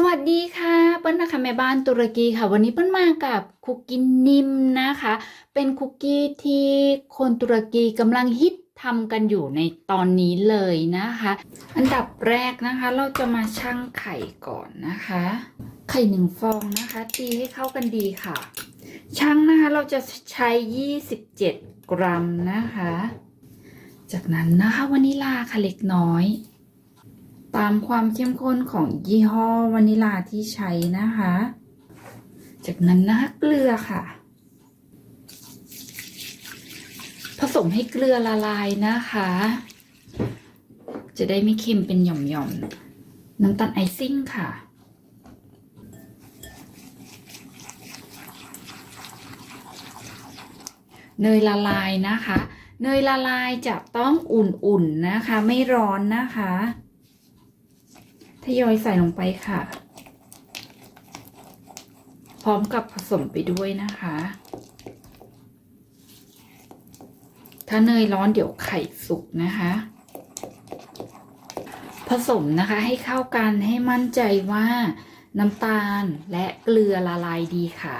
สวัสดีค่ะเปิ้ลนะคะแม่บ้านตุรกีค่ะ วันนี้เปิ้ลมากับคุกกี้นิ่มนะคะ เป็นคุกกี้ที่คนตุรกีกำลังฮิตทำกันอยู่ในตอนนี้เลยนะคะ อันดับแรกนะคะเราจะมาชั่งไข่ก่อนนะคะ ไข่หนึ่งฟองนะคะตีให้เข้ากันดีค่ะชั่งนะคะเราจะใช้ 27 กรัมนะคะ จากนั้นนะคะวานิลาค่ะเล็กน้อย ตามความเข้มข้นของยี่ห้อวานิลาที่ใช้นะคะ จากนั้นนะคะเกลือค่ะ ผสมให้เกลือละลายนะคะ จะได้ไม่เค็มเป็นหย่อมๆ น้ำตาลไอซิ่งค่ะเนยละลายนะคะ เนยละลายจะต้องอุ่นๆนะคะ ไม่ร้อนนะคะ ยอยใส่ลงไปค่ะ พร้อมกับผสมไปด้วยนะคะ ถ้าเนยร้อนเดี๋ยวไข่สุกนะคะ ผสมนะคะให้เข้ากันให้มั่นใจว่าน้ำตาลและเกลือละลายดีค่ะ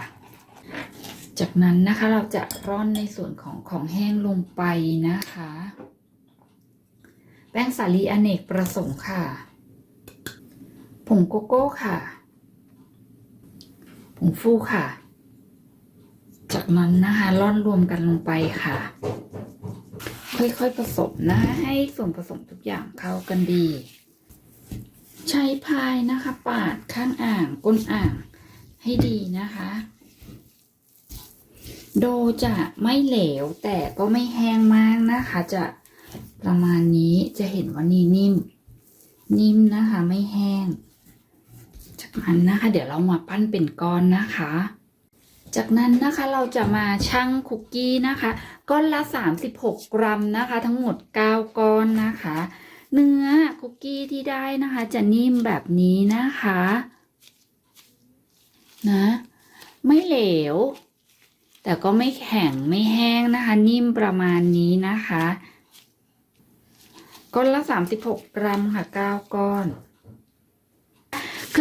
จากนั้นนะคะเราจะร่อนในส่วนของของแห้งลงไปนะคะ แป้งสาลีอเนกประสงค์ค่ะ ผงโกโก้ค่ะ ผงฟูค่ะ จากนั้นนะคะร่อนรวมกันลงไปค่ะ ค่อยๆผสมนะคะให้ส่วนผสมทุกอย่างเข้ากันดี ใช้พายนะคะปาดข้างอ่างก้นอ่างให้ดีนะคะ โดจะไม่เหลวแต่ก็ไม่แห้งมากนะคะ จะประมาณนี้จะเห็นว่านี่นิ่ม นิ่มนะคะไม่แห้ง จากนั้นนะคะ เดี๋ยวเรามาปั้นเป็นก้อนนะคะ จากนั้นนะคะเราจะมาชั่งคุกกี้นะคะ ก้อนละ 36 กรัมนะคะ ทั้งหมด 9 ก้อนนะคะ เนื้อคุกกี้ที่ได้นะคะ จะนิ่มแบบนี้นะคะนะไม่เหลว แต่ก็ไม่แข็งไม่แห้งนะคะ นิ่มประมาณนี้นะคะ ก้อนละ 36 กรัมค่ะ 9 ก้อน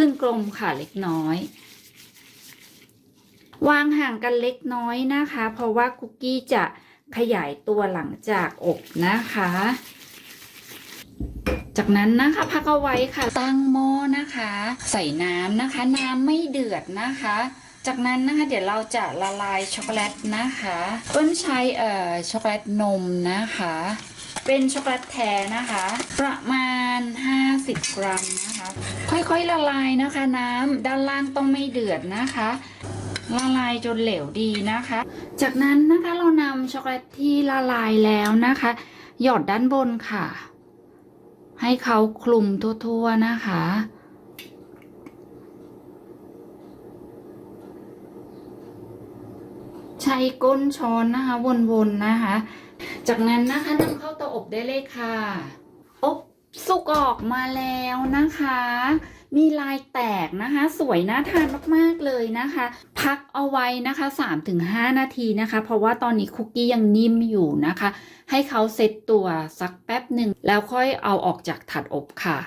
ครึ่งกลมค่ะเล็กน้อย วางห่างกันเล็กน้อยนะคะ เพราะว่าคุกกี้จะขยายตัวหลังจากอบนะคะ จากนั้นนะคะพักเอาไว้ค่ะตั้งหม้อนะคะ ใส่น้ำนะคะ น้ำไม่เดือดนะคะ จากนั้นนะคะเดี๋ยวเราจะละลายช็อกโกแลตนะคะเปิ้ลใช้เอ่อช็อกโกแลตนมนะคะ เป็นช็อกโกแลตแท้นะคะ ประมาณ ณ 50 กรัมนะคะ ค่อยๆละลายนะคะน้ำด้านล่างต้องไม่เดือดนะคะละลายจนเหลวดีนะคะ จากนั้นนะคะเรานำช็อกโกแลตที่ละลายแล้วนะคะ หยอดด้านบนค่ะ ให้เขาคลุมทั่วๆนะคะ ใช้ก้นช้อนนะคะวนๆนะคะ จากนั้นนะคะนำเข้าเตาอบได้เลยค่ะ อบ สุกออกมาแล้วนะคะ มีลายแตกนะคะ สวยน่าทานมากๆเลยนะคะ พักเอาไว้นะคะ 3-5 นาทีนะคะ เพราะว่าตอนนี้คุกกี้ยังนิ่มอยู่นะคะ ให้เขาเซตตัวสักแป๊บหนึ่งแล้วค่อยเอาออกจากถัดอบค่ะ